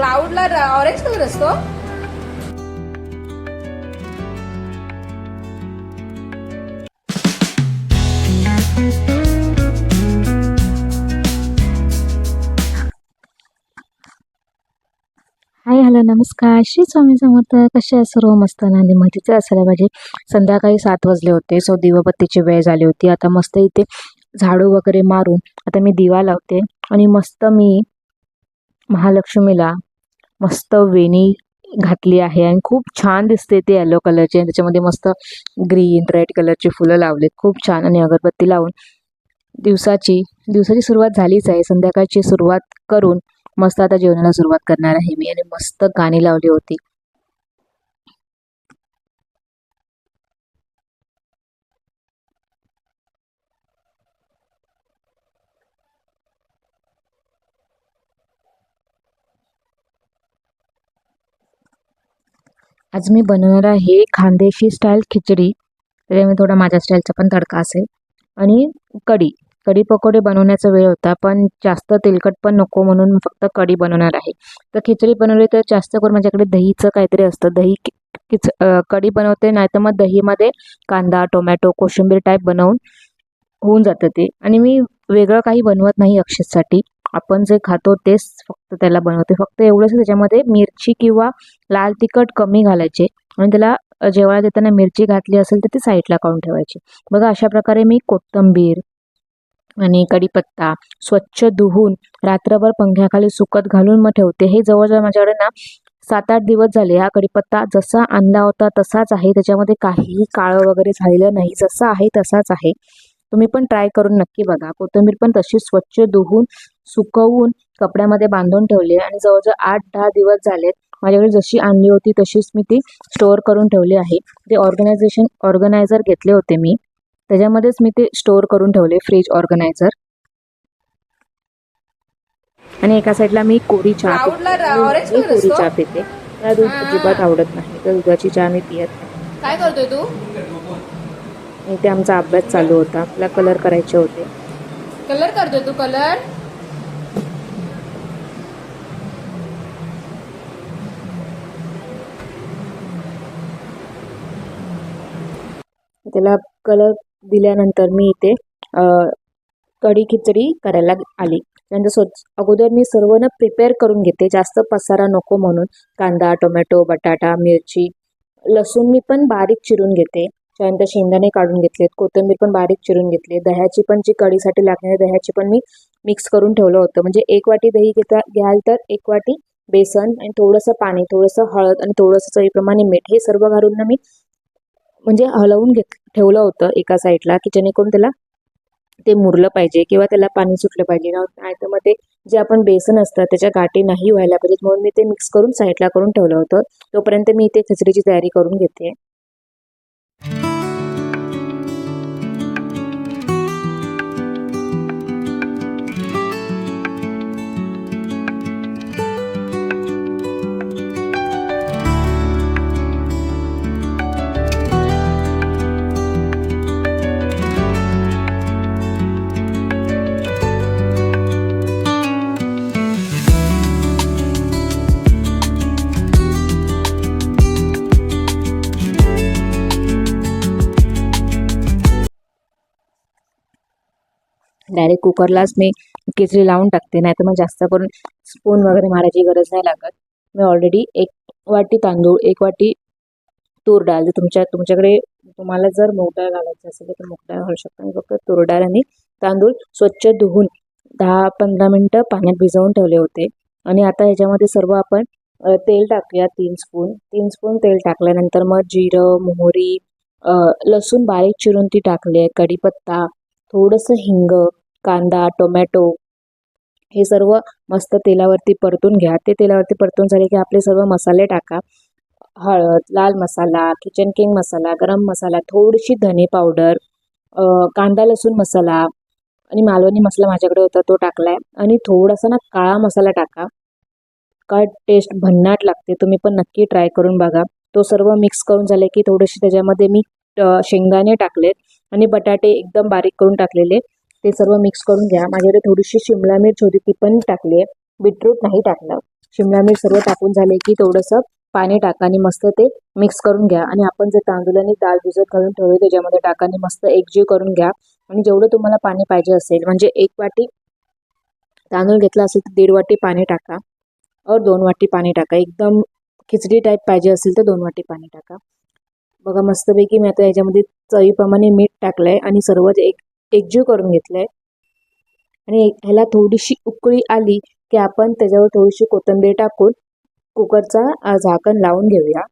क्लाउडला orange colour असतो. Hi hello नमस्कार. श्री स्वामी समर्थ कसे सर्व? मस्त आनंदी माहितीचं असायला पाहिजे. संध्याकाळी सात वाजले होते सो दिवाबत्तीची वेळ झाली होती. आता मस्त इथे झाडू वगैरे मारून आता मी दिवा लावते. आणि मस्त मी महालक्ष्मीला मस्त वेणी घातली आहे आणि खूप छान दिसते ते येलो कलरचे आणि त्याच्यामध्ये मस्त ग्रीन रेड कलरची फुलं लावलेत. खूप छान. आणि अगरबत्ती लावून दिवसाची दिवसाची सुरुवात झालीच आहे. संध्याकाळची सुरुवात करून मस्त आता जेवणाला सुरुवात करणार आहे मी. आणि मस्त गाणी लावली होती. आज मी बनवणार आहे खानदेशी स्टाईल खिचडी. त्याच्यामुळे थोडा माझ्या स्टाईलचा पण तडका असेल. आणि कढी. कढी पकोडे बनवण्याचा वेळ होता पण जास्त तेलकट पण नको म्हणून फक्त कढी बनवणार आहे. तर खिचडी बनवली तर जास्त करून माझ्याकडे दहीचं काहीतरी असतं. दही किच कढी बनवते नाही तर मग दहीमध्ये कांदा टोमॅटो कोशिंबीर टाईप बनवून होऊन जातं ते. आणि मी वेगळं काही बनवत नाही अक्षतसाठी आपण जे खातो तेच फक्त त्याला बनवते. फक्त एवढंच त्याच्यामध्ये मिरची किंवा लाल तिखट कमी घालायचे. आणि त्याला जेवायला देताना मिरची घातली असेल तर ती साईडला काढून ठेवायची. बघा अशा प्रकारे मी कोथिंबीर आणि कढीपत्ता स्वच्छ धुवून रात्रभर पंख्याखाली सुकत घालून मग ठेवते. हे जवळजवळ माझ्याकडे ना सात आठ दिवस झाले. हा कढीपत्ता जसा आणला होता तसाच आहे. त्याच्यामध्ये काहीही काळं वगैरे झालेलं नाही. जसा आहे तसाच आहे. तुम्ही पण ट्राय करून नक्की बघा. कोथिंबीर पण तशी स्वच्छ धुवून सुकवून कपड्यामध्ये बांधून ठेवली आहे. आणि जवळजवळ आठ दहा दिवस झालेत माझ्याकडे जशी आणली होती तशीच मी ती स्टोअर करून ठेवली आहे. ते ऑर्गनायझेशन ऑर्गनायझर घेतले होते मी. त्याच्यामध्येच मी ते स्टोअर करून ठेवले फ्रीज ऑर्गनायझर. आणि एका साईडला मी कोरी चहा मी कोरी चहा पिते. मला दूध. अजिबात आवडत नाही. तर दुधाची चहा मी पियत नाही. काय करतोय तू? इथे आमचा अभ्यास चालू होता. मला कलर करायचे होते. कलर करतोय तू कलर त्याला कलर दिल्यानंतर मी इथे कढी खिचडी करायला आली. त्यानंतर स्वच्छ अगोदर मी सर्व ना प्रिपेअर करून घेते. जास्त पसारा नको म्हणून. कांदा टोमॅटो बटाटा मिरची लसूण मी पण बारीक चिरून घेते. त्यानंतर शेंगदाणे काढून घेतलेत. कोथिंबीर पण बारीक चिरून घेतली. दह्याची पण जी कढीसाठी लागणारी दह्याची पण मी मिक्स करून ठेवलं होतं. म्हणजे एक वाटी दही घेता घ्याल तर एक वाटी बेसन आणि थोडंसं पाणी थोडंसं हळद आणि थोडंसं चवीप्रमाणे मीठ हे सर्व घालून मी म्हणजे हलवून घेत ठेवलं होतं एका साईडला की जेणेकरून त्याला ते मुरलं पाहिजे किंवा त्याला पाणी सुटलं पाहिजे. नाही तर मग ते जे आपण बेसन असतं त्याच्या गाठी नाही व्हायला पाहिजेत म्हणून मी ते मिक्स करून साईडला करून ठेवलं होतं. तोपर्यंत मी इथे खिचडीची तयारी करून घेते. कुकरलाच मी खिचडी लावून टाकते. नाही तर मग जास्त करून स्पून वगैरे मारायची गरज नाही लागत. मी ऑलरेडी एक वाटी तांदूळ एक वाटी तूर डाळ. जर तुमच्या तुमच्याकडे तुम्हाला जर मूग डाळ घालायचं असेल तर मूग डाळ घालू शकता. मी फक्त तूर डाळ आणि तांदूळ स्वच्छ धुवून दहा पंधरा मिनटं पाण्यात भिजवून ठेवले होते. आणि आता ह्याच्यामध्ये सर्व आपण तेल टाकूया तीन स्पून तीन स्पून तेल टाकल्यानंतर मग जिरं मोहरी लसूण बारीक चिरून ती टाकली आहे. कढीपत्ता थोडंसं हिंग कांदा टोमॅटो हे सर्व मस्त तेलावरती परतून घ्या. ते तेलावरती परतून झाले की आपले सर्व मसाले टाका. हळद लाल मसाला किचन किंग मसाला गरम मसाला थोडीशी धने पावडर कांदा लसूण मसाला आणि मालवणी मसाला माझ्याकडे होता तो टाकला आहे आणि थोडासा ना काळा मसाला टाका. काय टेस्ट भन्नाट लागते. तुम्ही पण नक्की ट्राय करून बघा. तो सर्व मिक्स करून झाले की थोडेसे त्याच्यामध्ये मी शेंगदाणे टाकलेत आणि बटाटे एकदम बारीक करून टाकलेले. ते सर्व मिक्स करून घ्या. माझ्याकडे थोडीशी शिमला मिरच होती ती पण टाकली आहे. बीटरूट नाही टाकलं. शिमला मिरच सर्व टाकून झाले की थोडंसं पाणी टाका आणि मस्त ते मिक्स करून घ्या. आणि आपण जे तांदूळ आणि डाळ भिजत घालून ठेवले त्याच्यामध्ये टाका आणि मस्त एकजीव करून घ्या. आणि जेवढं तुम्हाला पाणी पाहिजे असेल म्हणजे एक वाटी तांदूळ घेतला असेल तर दीड वाटी पाणी टाका. और दोन वाटी पाणी टाका. एकदम खिचडी टाईप पाहिजे असेल तर दोन वाटी पाणी टाका. बघा मस्तपैकी मी आता याच्यामध्ये चवीप्रमाणे मीठ टाकलं आहे आणि सर्व एक एकजीव करून घेतलं आहे आणि ह्याला थोडीशी उकळी आली की आपण त्याच्यावर थोडीशी कोथिंबीर टाकून कुकरचा झाकण लावून घेऊया.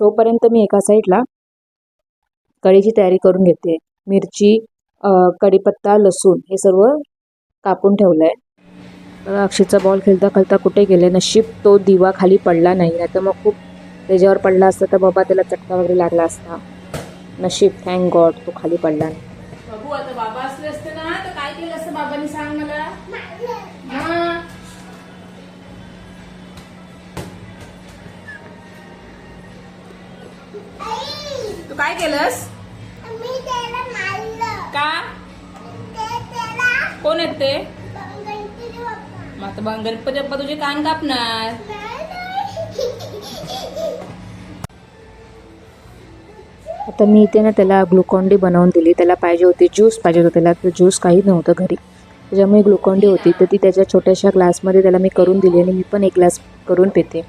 तोपर्यंत मी एका साईडला कढीची तयारी करून घेते. मिरची कढीपत्ता लसूण हे सर्व कापून ठेवलं आहे अक्षयचा बॉल खेळता खेळता कुठे गेले? नशीब तो दिवा खाली पडला नाही. नाही तर मग खूप त्याच्यावर पडला असता तर बाबा त्याला चटका वगैरे लागला असता. नशीब थँक गॉड तो खाली पडला नाही. बाबू आता बाबा असले असते ना तर काय केलं असतं बाबांनी सांग मला? हा. तू काय केलंस? का? कोण आहेत ते? मग आता गणपती बाप्पा तुझे कान कापणार. आता मी इथे ना त्याला ग्लुकॉन डी बनवून दिली. त्याला पाहिजे होती ज्यूस पाहिजे होतं त्याला तर ज्यूस काही नव्हतं घरी. त्याच्यामुळे ग्लुकॉन डी होती. तर ती त्याच्या छोट्याशा ग्लासमध्ये त्याला मी करून दिली आणि मी पण एक ग्लास करून पिते.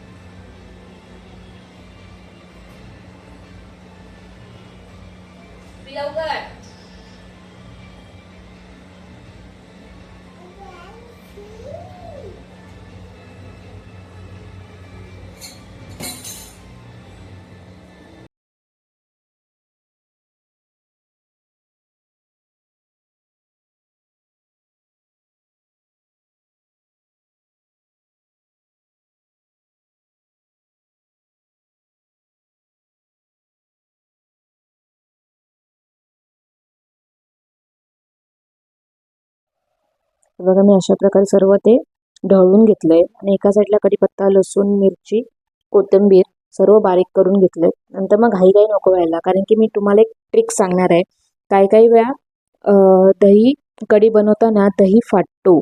बघा मी अशा प्रकारे सर्व ते ढवळून घेतलंय. आणि एका साईडला कढीपत्ता लसूण मिरची कोथिंबीर सर्व बारीक करून घेतलंय. नंतर मग घाई घाई नको व्हायला कारण की मी तुम्हाला एक ट्रिक सांगणार आहे. काही काही वेळा दही कढी बनवताना दही फाटतो.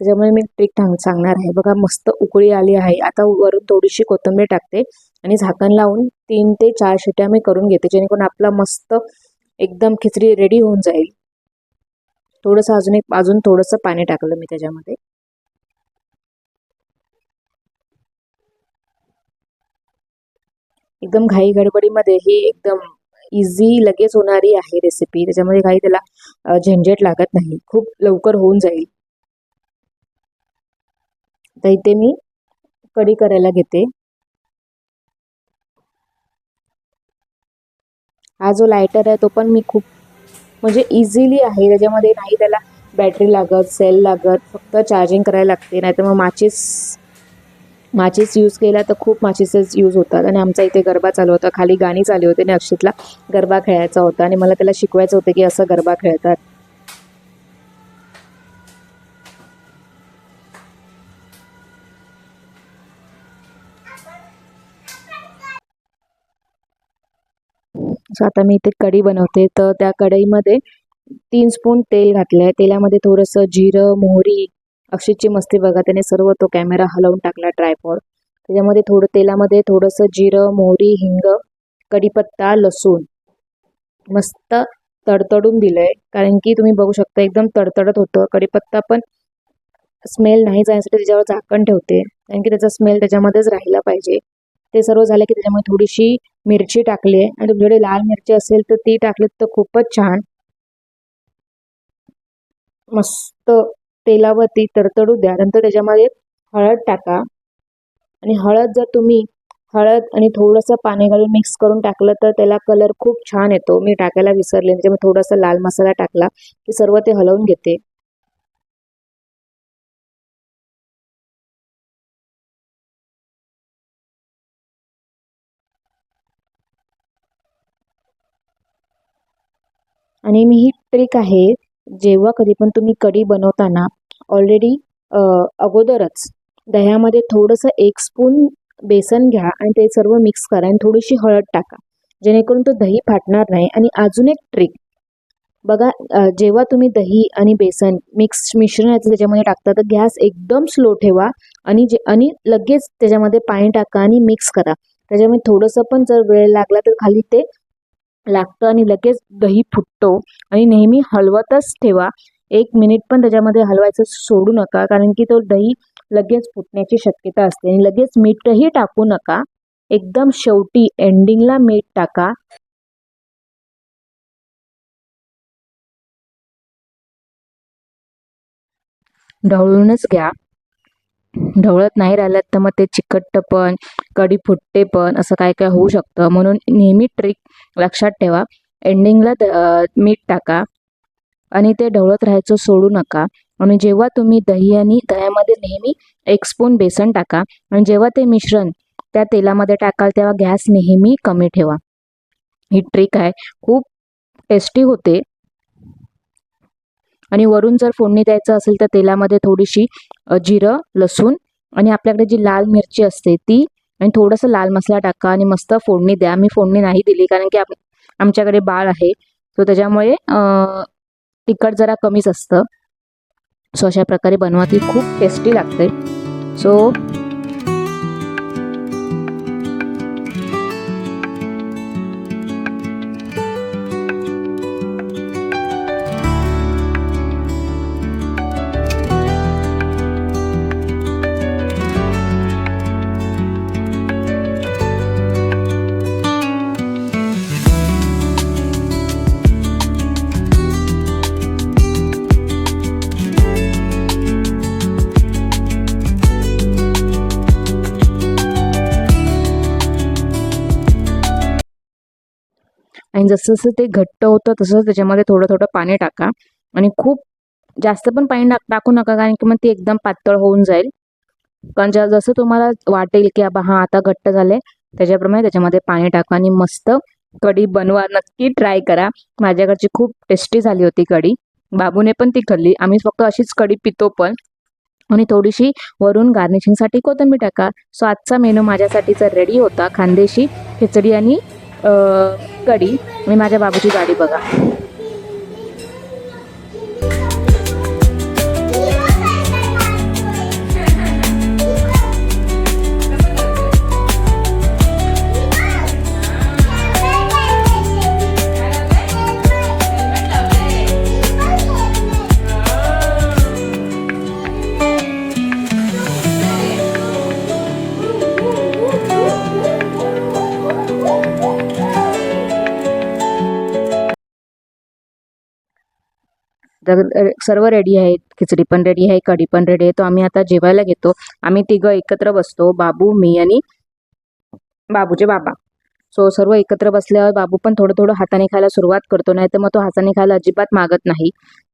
त्याच्यामुळे मी ट्रिक सांग सांगणार आहे. बघा मस्त उकळी आली आहे. आता वरून थोडीशी कोथिंबीर टाकते आणि झाकण लावून तीन ते चार शिट्या मी करून घेते जेणेकरून आपला मस्त एकदम खिचडी रेडी होऊन जाईल. थोडंसं अजून एक अजून थोडंसं पाणी टाकलं मी त्याच्यामध्ये. एकदम घाई गडबडीमध्ये ही एकदम इझी लगेच होणारी आहे रेसिपी त्याच्यामध्ये काही त्याला झंझट लागत नाही. खूप लवकर होऊन जाईल. तर इथे मी कढी करायला घेते. हा जो लायटर आहे तो पण मी खूप म्हणजे इझिली आहे. त्याच्यामध्ये नाही त्याला बॅटरी लागत सेल लागत फक्त चार्जिंग करायला लागते. नाहीतर मग माचीस माचीस यूज केला तर खूप माचीसेस यूज होतात. आणि आमचा इथे गरबा चालू होता. खाली गाणी चालू होते. आणि अक्षितला गरबा खेळायचा होता. आणि मला त्याला शिकवायचं होतं की असं गरबा खेळतात. सो आता मी इथे कढी बनवते. तर त्या कढईमध्ये तीन स्पून तेल घातलं आहे तेलामध्ये थोडंसं जिरं मोहरी अक्षितची मस्ती बघा. त्याने सर्व तो कॅमेरा हलवून टाकला ट्रायपॉड त्याच्यामध्ये थोडं तेलामध्ये थोडंसं जिरं मोहरी हिंग कढीपत्ता लसूण. मस्त तडतडून दिलंय. कारण की तुम्ही बघू शकता एकदम तडतडत होतं. कढीपत्ता पण स्मेल नाही जाण्यासाठी त्याच्यावर झाकण ठेवते. कारण की त्याचा स्मेल त्याच्यामध्येच राहिला पाहिजे. ते सर्व झालं की त्याच्यामध्ये थोडीशी मिरची टाकली आहे. आणि तुमच्याकडे लाल मिरची असेल तर ती टाकली तर खूपच छान. मस्त तेलावरती तडतडू द्या. नंतर त्याच्यामध्ये हळद टाका. आणि हळद जर तुम्ही हळद आणि थोडंसं पाणी घालून मिक्स करून टाकलं तर त्याला कलर खूप छान येतो. मी टाकायला विसरले. त्याच्यामुळे थोडासा लाल मसाला टाकला की सर्व ते हलवून घेते. आणि मी ही ट्रिक आहे जेव्हा कधी पण तुम्ही कढी बनवताना ऑलरेडी अगोदरच दह्यामध्ये थोडंसं एक स्पून बेसन घ्या आणि ते सर्व मिक्स करा आणि थोडीशी हळद टाका. जेणेकरून तो दही फाटणार नाही. आणि अजून एक ट्रिक बघा जेव्हा तुम्ही दही आणि बेसन मिक्स मिश्रण याचं त्याच्यामध्ये टाकता तर गॅस एकदम स्लो ठेवा आणि जे आणि लगेच त्याच्यामध्ये पाणी टाका आणि मिक्स करा. त्याच्यामुळे थोडंसं पण जर वेळ लागला तर खाली ते लागतं आणि लगेच दही फुटतो. आणि नेहमी हलवतच ठेवा. एक मिनिट पण त्याच्यामध्ये हलवायचं सोडू नका कारण की तो दही लगेच फुटण्याची शक्यता असते. आणि लगेच मीठही टाकू नका. एकदम शेवटी एंडिंगला मीठ टाका. ढवळूनच घ्या. ढवळत नाही राहिलं तर मग ते चिकट पण कढी फुटते पण असं काय काय होऊ शकतं. म्हणून नेहमी ट्रिक लक्षात ठेवा. एंडिंगला द- मीठ टाका आणि ते ढवळत राहायचं सोडू नका. आणि जेव्हा तुम्ही दही आणि दह्यामध्ये नेहमी एक स्पून बेसन टाका आणि जेव्हा ते मिश्रण त्या तेलामध्ये टाकाल तेव्हा गॅस नेहमी कमी ठेवा. ही ट्रिक आहे. खूप टेस्टी होते. आणि वरून जर फोडणी द्यायचं असेल तर तेलामध्ये थोडीशी जिरं लसूण आणि आपल्याकडे जी लाल मिरची असते ती आणि थोडंसं लाल मसाला टाका आणि मस्त फोडणी द्या. मी फोडणी नाही दिली कारण की आमच्याकडे बाळ आहे. सो त्याच्यामुळे तिखट जरा कमीच असतं. सो अशा प्रकारे बनवा. ती खूप टेस्टी लागते. सो आणि जसं जसं ते घट्ट होतं तसं त्याच्यामध्ये थोडं थोडं पाणी टाका. आणि खूप जास्त पण पाणी टाक टाकू नका कारण की मग ती एकदम पातळ होऊन जाईल. पण ज्या जसं तुम्हाला वाटेल की बाबा हा आता घट्ट झाले त्याच्याप्रमाणे त्याच्यामध्ये पाणी टाका आणि मस्त कढी बनवा. नक्की ट्राय करा. माझ्याकडची खूप टेस्टी झाली होती कढी. बाबूने पण ती खाल्ली. आम्ही फक्त अशीच कढी पितो पण. आणि थोडीशी वरून गार्निशिंगसाठी कोथिंबीर टाका. सो आजचा मेनू माझ्यासाठीचा रेडी होता. खानदेशी खिचडी आणि कडी मी आणि माझ्या बाबूची गाडी बघा. तर सर्व रेडी आहे खिचडी पण रेडी आहे कढी पण रेडी आहे तो आम्ही आता जेवायला घेतो. आम्ही तिघं एकत्र बसतो बाबू मी आणि बाबूचे बाबा. सो सर्व एकत्र बसल्यावर बाबू पण थोडं थोडं हाताने खायला सुरुवात करतो नाही तर मग तो हाताने खायला अजिबात मागत नाही.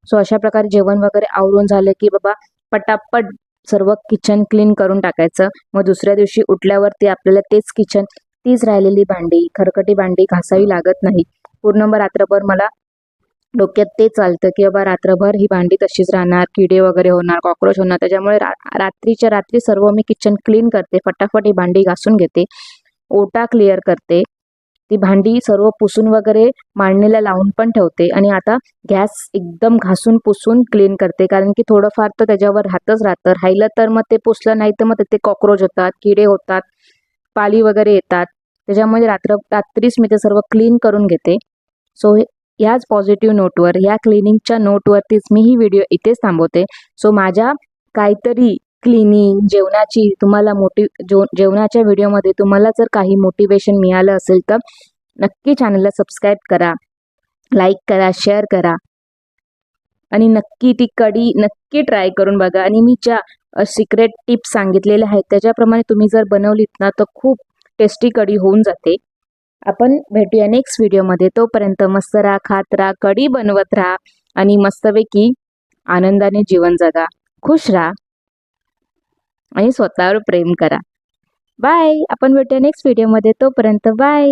सो अशा प्रकारे जेवण वगैरे आवरून झालं की बाबा पटापट सर्व किचन क्लीन करून टाकायचं. मग दुसऱ्या दिवशी उठल्यावरती आपल्याला तेच किचन तीच राहिलेली भांडी खरकटी भांडी घासावी लागत नाही. पूर्ण रात्रभर मला डोक्यात ते चालतं की बाबा रात्रभर ही भांडी तशीच राहणार किडे वगैरे होणार कॉक्रोच होणार. त्याच्यामुळे रा रात्रीच्या रात्री सर्व मी किचन क्लीन करते फटाफट ही भांडी घासून घेते ओटा क्लिअर करते. ती भांडी सर्व पुसून वगैरे मांडणीला लावून पण ठेवते आणि आता गॅस एकदम घासून पुसून क्लीन करते. कारण की थोडंफार तर त्याच्यावर राहतच राहतं. राहिलं तर मग ते पुसलं नाही तर मग ते कॉक्रोच होतात किडे होतात पाली वगैरे येतात. त्याच्यामुळे रात्र रात्रीच मी ते सर्व क्लीन करून घेते. सो याच पॉझिटिव्ह नोटवर या क्लिनिंगच्या नोटवरतीच मी ही व्हिडिओ इथेच थांबवते. सो माझ्या काहीतरी क्लिनिंग जेवणाची तुम्हाला मोटिव जेव जेवणाच्या व्हिडिओमध्ये तुम्हाला जर काही मोटिवेशन मिळालं असेल तर नक्की चॅनलला सबस्क्राईब करा लाईक करा शेअर करा. आणि नक्की ती कढी नक्की ट्राय करून बघा. आणि मी ज्या सिक्रेट टिप्स सांगितलेल्या आहेत त्याच्याप्रमाणे तुम्ही जर बनवलीत ना तर खूप टेस्टी कढी होऊन जाते. आपण भेटूया नेक्स्ट व्हिडिओमध्ये तोपर्यंत मस्त राहा खात राहा कढी बनवत राहा आणि मस्तपैकी आनंदाने जीवन जगा. खुश राहा आणि स्वतःवर प्रेम करा. बाय आपण भेटूया नेक्स्ट व्हिडिओमध्ये तोपर्यंत बाय